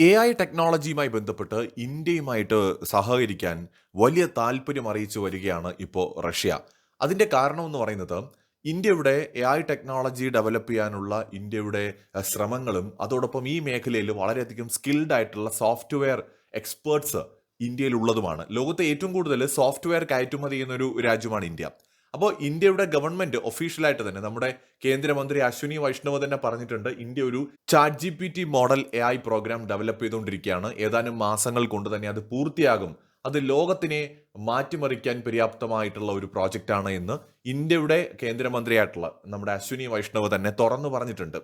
A I ടെക്നോളജിയുമായി ബന്ധപ്പെട്ട് ഇന്ത്യയുമായിട്ട് സഹകരിക്കാൻ വലിയ താല്പര്യം അറിയിച്ചു വരികയാണ് ഇപ്പോൾ റഷ്യ. അതിന്റെ കാരണം എന്ന് പറയുന്നത് ഇന്ത്യയുടെ എ ഐ ടെക്നോളജി ഡെവലപ്പ് ചെയ്യാനുള്ള ഇന്ത്യയുടെ ശ്രമങ്ങളും അതോടൊപ്പം ഈ മേഖലയിൽ വളരെയധികം സ്കിൽഡ് ആയിട്ടുള്ള സോഫ്റ്റ്വെയർ എക്സ്പേർട്സ് ഇന്ത്യയിലുള്ളതുമാണ്. ലോകത്തെ ഏറ്റവും കൂടുതൽ സോഫ്റ്റ്വെയർ കയറ്റുമതി ചെയ്യുന്ന ഒരു രാജ്യമാണ് ഇന്ത്യ. അപ്പോൾ ഇന്ത്യയുടെ ഗവൺമെന്റ് ഒഫീഷ്യലായിട്ട് തന്നെ നമ്മുടെ കേന്ദ്രമന്ത്രി അശ്വിനി വൈഷ്ണവ് തന്നെ പറഞ്ഞിട്ടുണ്ട് ഇന്ത്യ ഒരു chat G P T model A I program develop ചെയ്തുകൊണ്ടിരിക്കുകയാണ്. ഏതാനും മാസങ്ങൾ കൊണ്ട് തന്നെ അത് പൂർത്തിയാകും. അത് ലോകത്തിനെ മാറ്റിമറിക്കാൻ പര്യാപ്തമായിട്ടുള്ള ഒരു പ്രോജക്റ്റാണ് എന്ന് ഇന്ത്യയുടെ കേന്ദ്രമന്ത്രിയായിട്ടുള്ള നമ്മുടെ അശ്വിനി വൈഷ്ണവ് തന്നെ തുറന്നു പറഞ്ഞിട്ടുണ്ട്.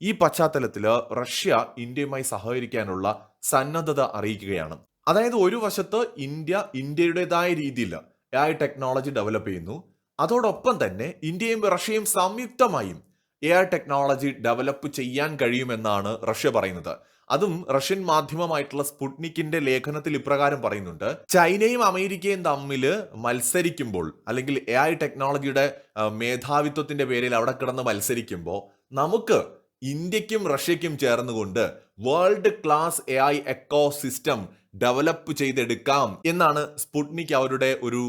ഈ പശ്ചാത്തലത്തിൽ റഷ്യ ഇന്ത്യയുമായി സഹകരിക്കാനുള്ള സന്നദ്ധത അറിയിക്കുകയാണ്. അതായത് ഒരു വശത്ത് ഇന്ത്യ ഇന്ത്യയുടേതായ രീതിയിൽ എ ടെക്നോളജി ഡെവലപ്പ് ചെയ്യുന്നു. അതോടൊപ്പം തന്നെ ഇന്ത്യയും റഷ്യയും സംയുക്തമായും എ ഐ ടെക്നോളജി ഡെവലപ്പ് ചെയ്യാൻ കഴിയുമെന്നാണ് റഷ്യ പറയുന്നത്. അതും റഷ്യൻ മാധ്യമമായിട്ടുള്ള സ്പുട്നിക്കിന്റെ ലേഖനത്തിൽ ഇപ്രകാരം പറയുന്നുണ്ട്. ചൈനയും അമേരിക്കയും തമ്മിൽ മത്സരിക്കുമ്പോൾ അല്ലെങ്കിൽ എ ഐ ടെക്നോളജിയുടെ മേധാവിത്വത്തിന്റെ പേരിൽ അവിടെ കിടന്ന് മത്സരിക്കുമ്പോൾ നമുക്ക് ഇന്ത്യക്കും റഷ്യക്കും ചേർന്നുകൊണ്ട് world class A I ecosystem develop ചെയ്തെടുക്കാം എന്നാണ് സ്പുട്നിക് അവരുടെ ഒരു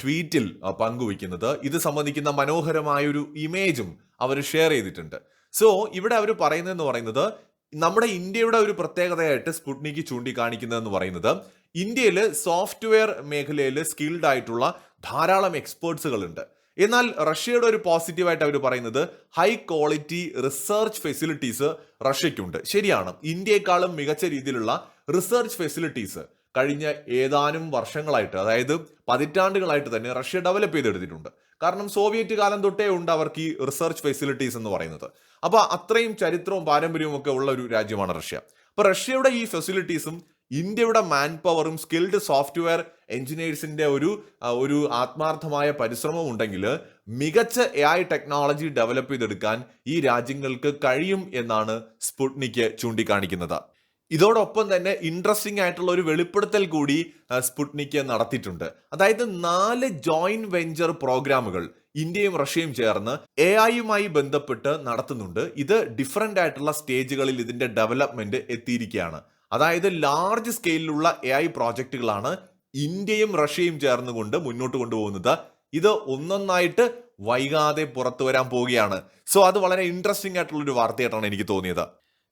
ട്വീറ്റിൽ പങ്കുവയ്ക്കുന്നത്. ഇത് സംബന്ധിക്കുന്ന മനോഹരമായ ഒരു ഇമേജും അവർ ഷെയർ ചെയ്തിട്ടുണ്ട്. സോ ഇവിടെ അവർ പറയുന്നതെന്ന് പറയുന്നത് നമ്മുടെ ഇന്ത്യയുടെ ഒരു പ്രത്യേകതയായിട്ട് സ്പുട്നിക്ക് ചൂണ്ടിക്കാണിക്കുന്നതെന്ന് പറയുന്നത് ഇന്ത്യയിൽ സോഫ്റ്റ്വെയർ മേഖലയിൽ സ്കിൽഡ് ആയിട്ടുള്ള ധാരാളം എക്സ്പേർട്സുകളുണ്ട്. എന്നാൽ റഷ്യയുടെ ഒരു പോസിറ്റീവായിട്ട് അവർ പറയുന്നത് ഹൈ ക്വാളിറ്റി റിസർച്ച് ഫെസിലിറ്റീസ് റഷ്യയ്ക്കുണ്ട്. ശരിയാണ്. ഇന്ത്യയെക്കാളും മികച്ച രീതിയിലുള്ള റിസർച്ച് ഫെസിലിറ്റീസ് കഴിഞ്ഞ ഏതാനും വർഷങ്ങളായിട്ട് അതായത് പതിറ്റാണ്ടുകളായിട്ട് തന്നെ റഷ്യ ഡെവലപ്പ് ചെയ്തെടുത്തിട്ടുണ്ട്. കാരണം സോവിയറ്റ് കാലം തൊട്ടേ ഉണ്ട് അവർക്ക് ഈ റിസർച്ച് ഫെസിലിറ്റീസ് എന്ന് പറയുന്നത്. അപ്പോൾ അത്രയും ചരിത്രവും പാരമ്പര്യവും ഒക്കെ ഉള്ള ഒരു രാജ്യമാണ് റഷ്യ. അപ്പോൾ റഷ്യയുടെ ഈ ഫെസിലിറ്റീസും ഇന്ത്യയുടെ മാൻ പവറും സ്കിൽഡ് സോഫ്റ്റ്വെയർ എഞ്ചിനീയേഴ്സിന്റെ ഒരു ഒരു ആത്മാർത്ഥമായ പരിശ്രമം ഉണ്ടെങ്കിൽ മികച്ച എ ഐ ടെക്നോളജി ഡെവലപ്പ് ചെയ്തെടുക്കാൻ ഈ രാജ്യങ്ങൾക്ക് കഴിയും എന്നാണ് സ്പുട്നിക്ക് ചൂണ്ടിക്കാണിക്കുന്നത്. ഇതോടൊപ്പം തന്നെ ഇൻട്രസ്റ്റിംഗ് ആയിട്ടുള്ള ഒരു വെളിപ്പെടുത്തൽ കൂടി സ്പുട്നിക് സ്പുട്നിക്ക് നടത്തിയിട്ടുണ്ട്. അതായത് നാല് ജോയിന്റ് വെഞ്ചർ പ്രോഗ്രാമുകൾ ഇന്ത്യയും റഷ്യയും ചേർന്ന് എ ഐയുമായി ബന്ധപ്പെട്ട് നടത്തുന്നുണ്ട്. ഇത് ഡിഫറെന്റ് ആയിട്ടുള്ള സ്റ്റേജുകളിൽ ഇതിന്റെ ഡെവലപ്മെന്റ് എത്തിയിരിക്കുകയാണ്. അതായത് ലാർജ് സ്കെയിലുള്ള എ ഐ പ്രോജക്റ്റുകളാണ് ഇന്ത്യയും റഷ്യയും ചേർന്നുകൊണ്ട് മുന്നോട്ട് കൊണ്ടുപോകുന്നത്. ഇത് ഒന്നൊന്നായിട്ട് വൈകാതെ പുറത്തു വരാൻ പോവുകയാണ്. സോ അത് വളരെ ഇൻട്രസ്റ്റിംഗ് ആയിട്ടുള്ള ഒരു വാർത്തയായിട്ടാണ് എനിക്ക് തോന്നിയത്.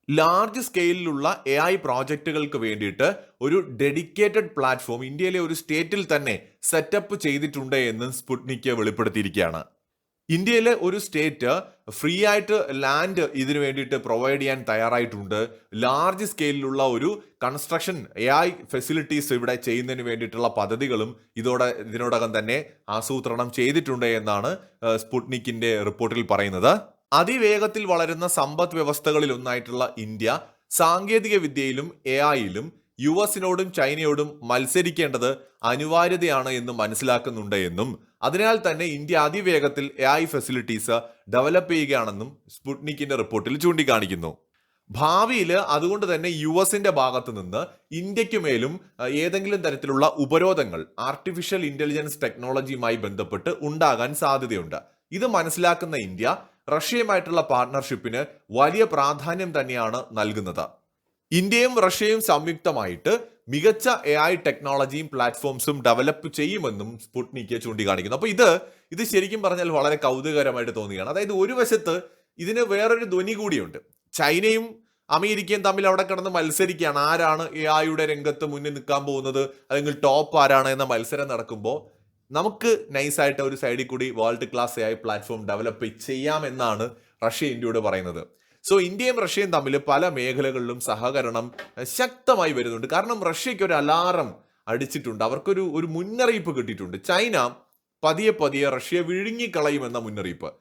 ലാർജ് സ്കെയിലുള്ള എ ഐ പ്രോജക്റ്റുകൾക്ക് വേണ്ടിയിട്ട് ഒരു ഡെഡിക്കേറ്റഡ് പ്ലാറ്റ്ഫോം ഇന്ത്യയിലെ ഒരു സ്റ്റേറ്റിൽ തന്നെ സെറ്റപ്പ് ചെയ്തിട്ടുണ്ട് എന്ന് സ്പുട്നിക്ക് വെളിപ്പെടുത്തിയിരിക്കുകയാണ്. ഇന്ത്യയിലെ ഒരു സ്റ്റേറ്റ് ഫ്രീ ആയിട്ട് ലാൻഡ് ഇതിനു വേണ്ടിയിട്ട് പ്രൊവൈഡ് ചെയ്യാൻ തയ്യാറായിട്ടുണ്ട്. ലാർജ് സ്കെയിലുള്ള ഒരു കൺസ്ട്രക്ഷൻ എ ഐ ഫെസിലിറ്റീസ് ഇവിടെ ചെയ്യുന്നതിന് വേണ്ടിയിട്ടുള്ള പദ്ധതികളും ഇതോടെ ഇതിനോടകം തന്നെ ആസൂത്രണം ചെയ്തിട്ടുണ്ട് എന്നാണ് സ്പുട്നിക്കിന്റെ റിപ്പോർട്ടിൽ പറയുന്നത്. അതിവേഗത്തിൽ വളരുന്ന സമ്പദ് വ്യവസ്ഥകളിൽ ഒന്നായിട്ടുള്ള ഇന്ത്യ സാങ്കേതിക വിദ്യയിലും എ ഐയിലും യു എസിനോടും ചൈനയോടും മത്സരിക്കേണ്ടത് അനിവാര്യതയാണ് എന്ന് മനസ്സിലാക്കുന്നുണ്ട് എന്നും അതിനാൽ തന്നെ ഇന്ത്യ അതിവേഗത്തിൽ എ ഐ ഫെസിലിറ്റീസ് ഡെവലപ്പ് ചെയ്യുകയാണെന്നും സ്പുട്നിക്കിന്റെ റിപ്പോർട്ടിൽ ചൂണ്ടിക്കാണിക്കുന്നു. ഭാവിയിൽ അതുകൊണ്ട് തന്നെ യു എസിന്റെ ഭാഗത്ത് നിന്ന് ഇന്ത്യയ്ക്ക് മേലും ഏതെങ്കിലും തരത്തിലുള്ള ഉപരോധങ്ങൾ ആർട്ടിഫിഷ്യൽ ഇന്റലിജൻസ് ടെക്നോളജിയുമായി ബന്ധപ്പെട്ട് ഉണ്ടാകാൻ സാധ്യതയുണ്ട്. ഇത് മനസ്സിലാക്കുന്ന ഇന്ത്യ റഷ്യയുമായിട്ടുള്ള പാർട്ണർഷിപ്പിന് വലിയ പ്രാധാന്യം തന്നെയാണ് നൽകുന്നത്. ഇന്ത്യയും റഷ്യയും സംയുക്തമായിട്ട് മികച്ച എ ഐ ടെക്നോളജിയും പ്ലാറ്റ്ഫോംസും ഡെവലപ്പ് ചെയ്യുമെന്നും സ്പുട്നിക്ക് ചൂണ്ടിക്കാണിക്കുന്നു. അപ്പൊ ഇത് ഇത് ശരിക്കും പറഞ്ഞാൽ വളരെ കൗതുകകരമായിട്ട് തോന്നുകയാണ്. അതായത് ഒരു വശത്ത് ഇതിന് വേറൊരു ധ്വനി കൂടിയുണ്ട്. ചൈനയും അമേരിക്കയും തമ്മിൽ അവിടെ കിടന്ന് മത്സരിക്കുകയാണ്. ആരാണ് എ ഐയുടെ രംഗത്ത് മുന്നിൽ നിൽക്കാൻ പോകുന്നത്? അല്ലെങ്കിൽ ടോപ്പ് ആരാണ് എന്ന മത്സരം നടക്കുമ്പോൾ നമുക്ക് നൈസായിട്ട് ഒരു സൈഡിൽ കൂടി world class A I platform develop ചെയ്യാമെന്നാണ് റഷ്യ ഇന്ത്യയോട് പറയുന്നത്. സോ ഇന്ത്യയും റഷ്യയും തമ്മിൽ പല മേഖലകളിലും സഹകരണം ശക്തമായി വരുന്നുണ്ട്. കാരണം റഷ്യയ്ക്ക് ഒരു അലാറം അടിച്ചിട്ടുണ്ട്. അവർക്കൊരു ഒരു മുന്നറിയിപ്പ് കിട്ടിയിട്ടുണ്ട്. ചൈന പതിയെ പതിയെ റഷ്യ വിഴുങ്ങിക്കളയുമെന്ന മുന്നറിയിപ്പ്.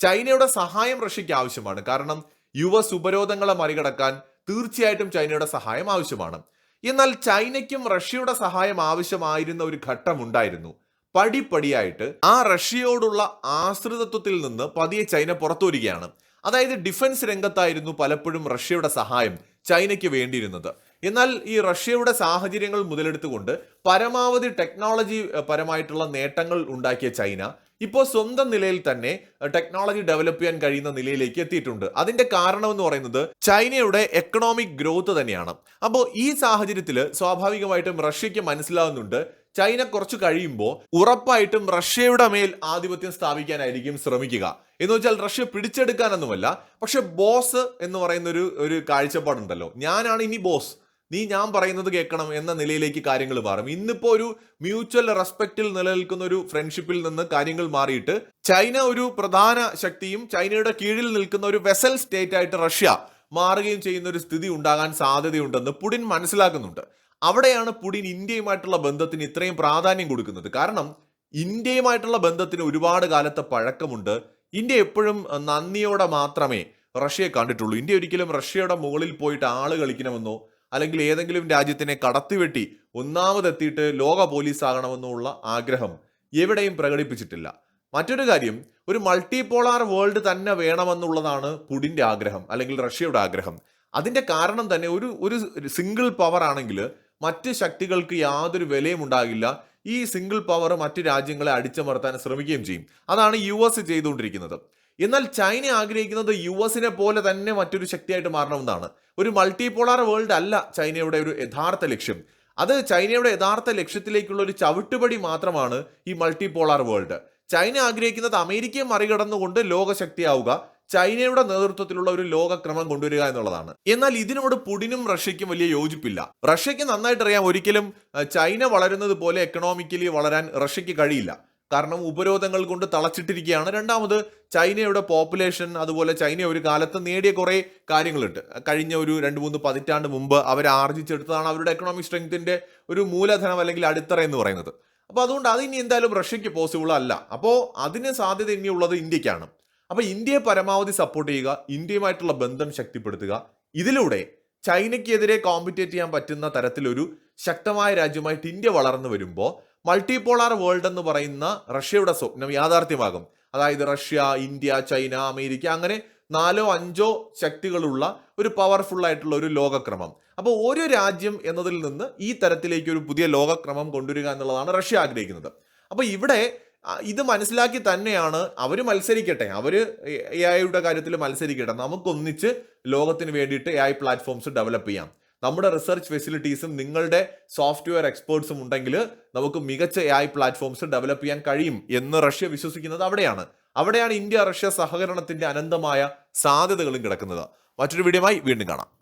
ചൈനയുടെ സഹായം റഷ്യയ്ക്ക് ആവശ്യമാണ്. കാരണം യുവ സുപരോധങ്ങളെ മറികടക്കാൻ തീർച്ചയായിട്ടും ചൈനയുടെ സഹായം ആവശ്യമാണ്. എന്നാൽ ചൈനയ്ക്കും റഷ്യയുടെ സഹായം ആവശ്യമായിരുന്ന ഒരു ഘട്ടം ഉണ്ടായിരുന്നു. പടിപ്പടിയായിട്ട് ആ റഷ്യയോടുള്ള ആശ്രിതത്വത്തിൽ നിന്ന് പതിയെ ചൈന പുറത്തു വരികയാണ് അതായത് ഡിഫൻസ് രംഗത്തായിരുന്നു പലപ്പോഴും റഷ്യയുടെ സഹായം ചൈനയ്ക്ക് വേണ്ടിയിരുന്നത്. എന്നാൽ ഈ റഷ്യയുടെ സാഹചര്യങ്ങൾ മുതലെടുത്തുകൊണ്ട് പരമാവധി ടെക്നോളജി പരമായിട്ടുള്ള നേട്ടങ്ങൾ ഉണ്ടാക്കിയ ചൈന ഇപ്പോൾ സ്വന്തം നിലയിൽ തന്നെ ടെക്നോളജി ഡെവലപ്പ് ചെയ്യാൻ കഴിയുന്ന നിലയിലേക്ക് എത്തിയിട്ടുണ്ട്. അതിന്റെ കാരണം എന്ന് പറയുന്നത് ചൈനയുടെ എക്കണോമിക് ഗ്രോത്ത് തന്നെയാണ്. അപ്പോൾ ഈ സാഹചര്യത്തിൽ സ്വാഭാവികമായിട്ടും റഷ്യയ്ക്ക് മനസ്സിലാവുന്നുണ്ട് ചൈന കുറച്ച് കഴിയുമ്പോൾ ഉറപ്പായിട്ടും റഷ്യയുടെ മേൽ ആധിപത്യം സ്ഥാപിക്കാനായിരിക്കും ശ്രമിക്കുക. എന്ന് വെച്ചാൽ റഷ്യ പിടിച്ചെടുക്കാനൊന്നുമല്ല പക്ഷെ ബോസ് എന്ന് പറയുന്ന ഒരു ഒരു കാഴ്ചപ്പാടുണ്ടല്ലോ. ഞാനാണ് ഇനി ബോസ്. നീ ഞാൻ പറയുന്നത് കേൾക്കണം എന്ന നിലയിലേക്ക് കാര്യങ്ങൾ മാറും. ഇന്നിപ്പോ ഒരു മ്യൂച്വൽ റെസ്പെക്റ്റിൽ നിലനിൽക്കുന്ന ഒരു ഫ്രണ്ട്ഷിപ്പിൽ നിന്ന് കാര്യങ്ങൾ മാറിയിട്ട് ചൈന ഒരു പ്രധാന ശക്തിയും ചൈനയുടെ കീഴിൽ നിൽക്കുന്ന ഒരു വെസൽ സ്റ്റേറ്റ് ആയിട്ട് റഷ്യ മാറുകയും ചെയ്യുന്ന ഒരു സ്ഥിതി ഉണ്ടാകാൻ സാധ്യതയുണ്ടെന്ന് പുടിൻ മനസ്സിലാക്കുന്നുണ്ട്. അവിടെയാണ് പുടിൻ ഇന്ത്യയുമായിട്ടുള്ള ബന്ധത്തിന് ഇത്രയും പ്രാധാന്യം കൊടുക്കുന്നത്. കാരണം ഇന്ത്യയുമായിട്ടുള്ള ബന്ധത്തിന് ഒരുപാട് കാലത്തെ പഴക്കമുണ്ട്. ഇന്ത്യ എപ്പോഴും നന്ദിയോടെ മാത്രമേ റഷ്യയെ കണ്ടിട്ടുള്ളൂ. ഇന്ത്യ ഒരിക്കലും റഷ്യയുടെ മുകളിൽ പോയിട്ട് ആൾ കളിക്കണമെന്നോ അല്ലെങ്കിൽ ഏതെങ്കിലും രാജ്യത്തിനെ കടത്തിവെട്ടി ഒന്നാമതെത്തിയിട്ട് ലോക പോലീസ് ആകണമെന്നുള്ള ആഗ്രഹം എവിടെയും പ്രകടിപ്പിച്ചിട്ടില്ല. മറ്റൊരു കാര്യം ഒരു മൾട്ടിപോളാർ വേൾഡ് തന്നെ വേണമെന്നുള്ളതാണ് പുടിന്റെ ആഗ്രഹം അല്ലെങ്കിൽ റഷ്യയുടെ ആഗ്രഹം. അതിന്റെ കാരണം തന്നെ ഒരു ഒരു സിംഗിൾ പവർ ആണെങ്കിൽ മറ്റ് ശക്തികൾക്ക് യാതൊരു വിലയും ഉണ്ടാകില്ല. ഈ സിംഗിൾ പവർ മറ്റ് രാജ്യങ്ങളെ അടിച്ചമർത്താൻ ശ്രമിക്കുകയും ചെയ്യും. അതാണ് യു എസ് ചെയ്തുകൊണ്ടിരിക്കുന്നത്. എന്നാൽ ചൈന ആഗ്രഹിക്കുന്നത് യു എസിനെ പോലെ തന്നെ മറ്റൊരു ശക്തിയായിട്ട് മാറണമെന്നാണ്. ഒരു മൾട്ടിപോളാർ വേൾഡ് അല്ല ചൈനയുടെ ഒരു യഥാർത്ഥ ലക്ഷ്യം. അത് ചൈനയുടെ യഥാർത്ഥ ലക്ഷ്യത്തിലേക്കുള്ള ഒരു ചവിട്ടുപടി മാത്രമാണ് ഈ മൾട്ടിപോളാർ വേൾഡ് ചൈന ആഗ്രഹിക്കുന്നത് അമേരിക്കയെ മറികടന്നുകൊണ്ട് ലോകശക്തിയാവുക ചൈനയുടെ നേതൃത്വത്തിലുള്ള ഒരു ലോകക്രമം കൊണ്ടുവരിക എന്നുള്ളതാണ്. എന്നാൽ ഇതിനോട് പുടിനും റഷ്യയ്ക്കും വലിയ യോജിപ്പില്ല. റഷ്യയ്ക്ക് നന്നായിട്ട് അറിയാം ഒരിക്കലും ചൈന വളരുന്നത് പോലെ എക്കണോമിക്കലി വളരാൻ റഷ്യയ്ക്ക് കഴിയില്ല. കാരണം ഉപരോധങ്ങൾ കൊണ്ട് തളച്ചിട്ടിരിക്കുകയാണ്. രണ്ടാമത് ചൈനയുടെ പോപ്പുലേഷൻ അതുപോലെ ചൈന ഒരു കാലത്ത് നേടിയ കുറേ കാര്യങ്ങളുണ്ട്. കഴിഞ്ഞ ഒരു രണ്ട് മൂന്ന് പതിറ്റാണ്ട് മുമ്പ് അവർ ആർജിച്ചെടുത്തതാണ് അവരുടെ എക്കണോമിക് സ്ട്രെങ്ത്തിന്റെ ഒരു മൂലധനം അല്ലെങ്കിൽ അടിത്തറ എന്ന് പറയുന്നത്. അപ്പോൾ അതുകൊണ്ട് അത് ഇനി എന്തായാലും റഷ്യയ്ക്ക് പോസിബിൾ അല്ല. അപ്പോൾ അതിന് സാധ്യത ഇനിയുള്ളത് ഇന്ത്യക്കാണ്. അപ്പോൾ ഇന്ത്യയെ പരമാവധി സപ്പോർട്ട് ചെയ്യുക ഇന്ത്യയുമായിട്ടുള്ള ബന്ധം ശക്തിപ്പെടുത്തുക ഇതിലൂടെ ചൈനയ്ക്കെതിരെ കോമ്പറ്റേറ്റ് ചെയ്യാൻ പറ്റുന്ന തരത്തിലൊരു ശക്തമായ രാജ്യമായിട്ട് ഇന്ത്യ വളർന്നു വരുമ്പോൾ മൾട്ടിപോളാർ വേൾഡ് എന്ന് പറയുന്ന റഷ്യയുടെ സ്വപ്നം യാഥാർത്ഥ്യമാകും. അതായത് റഷ്യ ഇന്ത്യ ചൈന അമേരിക്ക അങ്ങനെ നാലോ അഞ്ചോ ശക്തികളുള്ള ഒരു പവർഫുൾ ആയിട്ടുള്ള ഒരു ലോകക്രമം. അപ്പോൾ ഓരോ രാജ്യം എന്നതിൽ നിന്ന് ഈ തരത്തിലേക്ക് ഒരു പുതിയ ലോകക്രമം കൊണ്ടുവരിക എന്നുള്ളതാണ് റഷ്യ ആഗ്രഹിക്കുന്നത്. അപ്പോൾ ഇവിടെ ഇത് മനസ്സിലാക്കി തന്നെയാണ് അവർ മത്സരിക്കട്ടെ. അവർ എ ഐയുടെ കാര്യത്തിൽ മത്സരിക്കട്ടെ. നമുക്കൊന്നിച്ച് ലോകത്തിന് വേണ്ടിയിട്ട് എ ഐ പ്ലാറ്റ്ഫോംസ് ഡെവലപ്പ് ചെയ്യാം. നമ്മുടെ റിസർച്ച് ഫെസിലിറ്റീസും നിങ്ങളുടെ സോഫ്റ്റ്വെയർ എക്സ്പേർട്സും ഉണ്ടെങ്കിൽ നമുക്ക് മികച്ച എ ഐ പ്ലാറ്റ്ഫോംസ് ഡെവലപ്പ് ചെയ്യാൻ കഴിയും എന്ന് റഷ്യ വിശ്വസിക്കുന്നത് അവിടെയാണ്. അവിടെയാണ് ഇന്ത്യ റഷ്യ സഹകരണത്തിന്റെ അനന്തമായ സാധ്യതകളും കിടക്കുന്നത്. മറ്റൊരു വീഡിയോമായി വീണ്ടും കാണാം.